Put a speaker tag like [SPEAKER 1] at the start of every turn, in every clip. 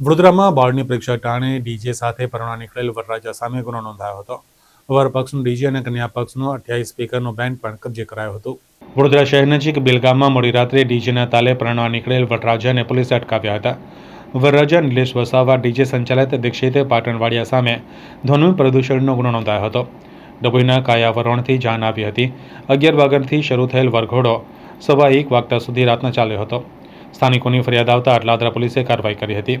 [SPEAKER 1] વડોદરામાં બોર્ડની પરીક્ષા ટાણે ડીજે સાથે પરણવા નીકળેલ વરરાજા સામે ગુનો નોંધાયો હતો. વર પક્ષનું ડીજે અને કન્યા પક્ષનું અઠ્યાવીસ સ્પીકરનું બેન્ડ પણ કબજે કરાયું હતું. વડોદરા શહેર નજીક બેલગામમાં મોડી રાત્રે ડીજેના તાલે પરણવા નીકળેલ વરરાજાને પોલીસે અટકાવ્યા હતા. વરરાજા નિલેશ વસાવા ડીજે સંચાલિત દીક્ષિતે પાટણવાડિયા સામે ધ્વનિ પ્રદૂષણનો ગુનો નોંધાયો હતો. ડભોઈના કાયાવરણથી જાન આવી હતી. અગિયાર વાગ્યાથી શરૂ થયેલ વરઘોડો સવા એક વાગતા સુધી રાતના ચાલ્યો હતો. સ્થાનિકોની ફરિયાદ આવતા આટલાદરા પોલીસે કાર્યવાહી કરી હતી.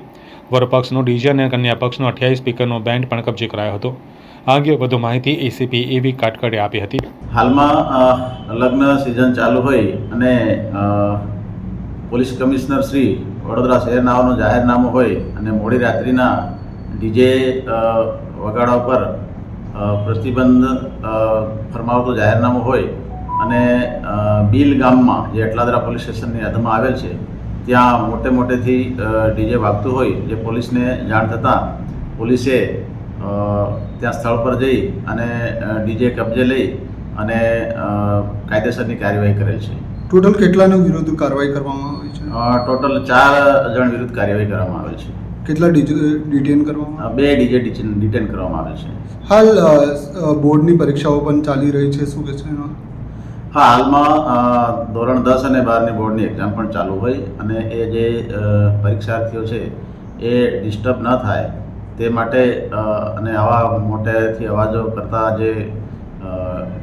[SPEAKER 1] વરપક્ષનું ડીજે અને કન્યા પક્ષનું અઠ્યાવીસ સ્પીકરનો બેન્ડ પણ કબજે કરાયો હતો. આ અંગે વધુ માહિતી એસીપી એવી કાટકડે આપી હતી.
[SPEAKER 2] હાલમાં લગ્ન સિઝન ચાલુ હોય અને પોલીસ કમિશનર શ્રી વડોદરા શહેરનાઓનું જાહેરનામું હોય અને મોડી રાત્રિના ડીજે વગાડવા પર પ્રતિબંધ ફરમાવતું જાહેરનામું હોય અને બીલ ગામમાં જે અટલાદરા પોલીસ સ્ટેશનની હદમાં આવેલ છે ત્યાં મોટે મોટેથી ડીજે વાગતું હોય જે પોલીસને જાણ થતાં પોલીસે ત્યાં સ્થળ પર જઈ અને ડીજે કબજે લઈ અને કાયદેસરની કાર્યવાહી કરેલ છે.
[SPEAKER 3] ટોટલ કેટલાનો વિરુદ્ધ કાર્યવાહી કરવામાં આવી છે?
[SPEAKER 2] ટોટલ ચાર જણ વિરુદ્ધ કાર્યવાહી કરવામાં આવેલ છે.
[SPEAKER 3] કેટલા ડિટેન કરવામાં
[SPEAKER 2] બે ડીજે ડિટેન કરવામાં આવેલ છે.
[SPEAKER 3] હાલ બોર્ડની પરીક્ષાઓ પણ ચાલી રહી છે શું કે છે
[SPEAKER 2] હા હાલમાં ધોરણ દસ અને બારની બોર્ડની એક્ઝામ પણ ચાલુ હોય અને એ જે પરીક્ષાર્થીઓ છે, એ ડિસ્ટર્બ ન થાય તે માટે અને આવા મોટેથી અવાજો કરતા જે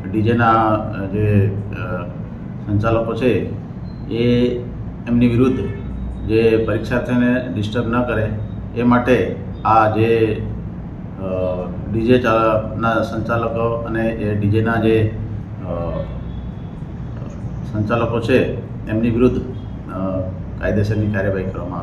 [SPEAKER 2] ડીજેના જે સંચાલકો છે, એ એમની વિરુદ્ધ જે પરીક્ષાર્થીઓને ડિસ્ટર્બ ન કરે એ માટે આ જે ડીજે ના સંચાલકો અને એ ડીજેના જે સંચાલકો છે એમની વિરુદ્ધ કાયદેસરની કાર્યવાહી કરવામાં આવે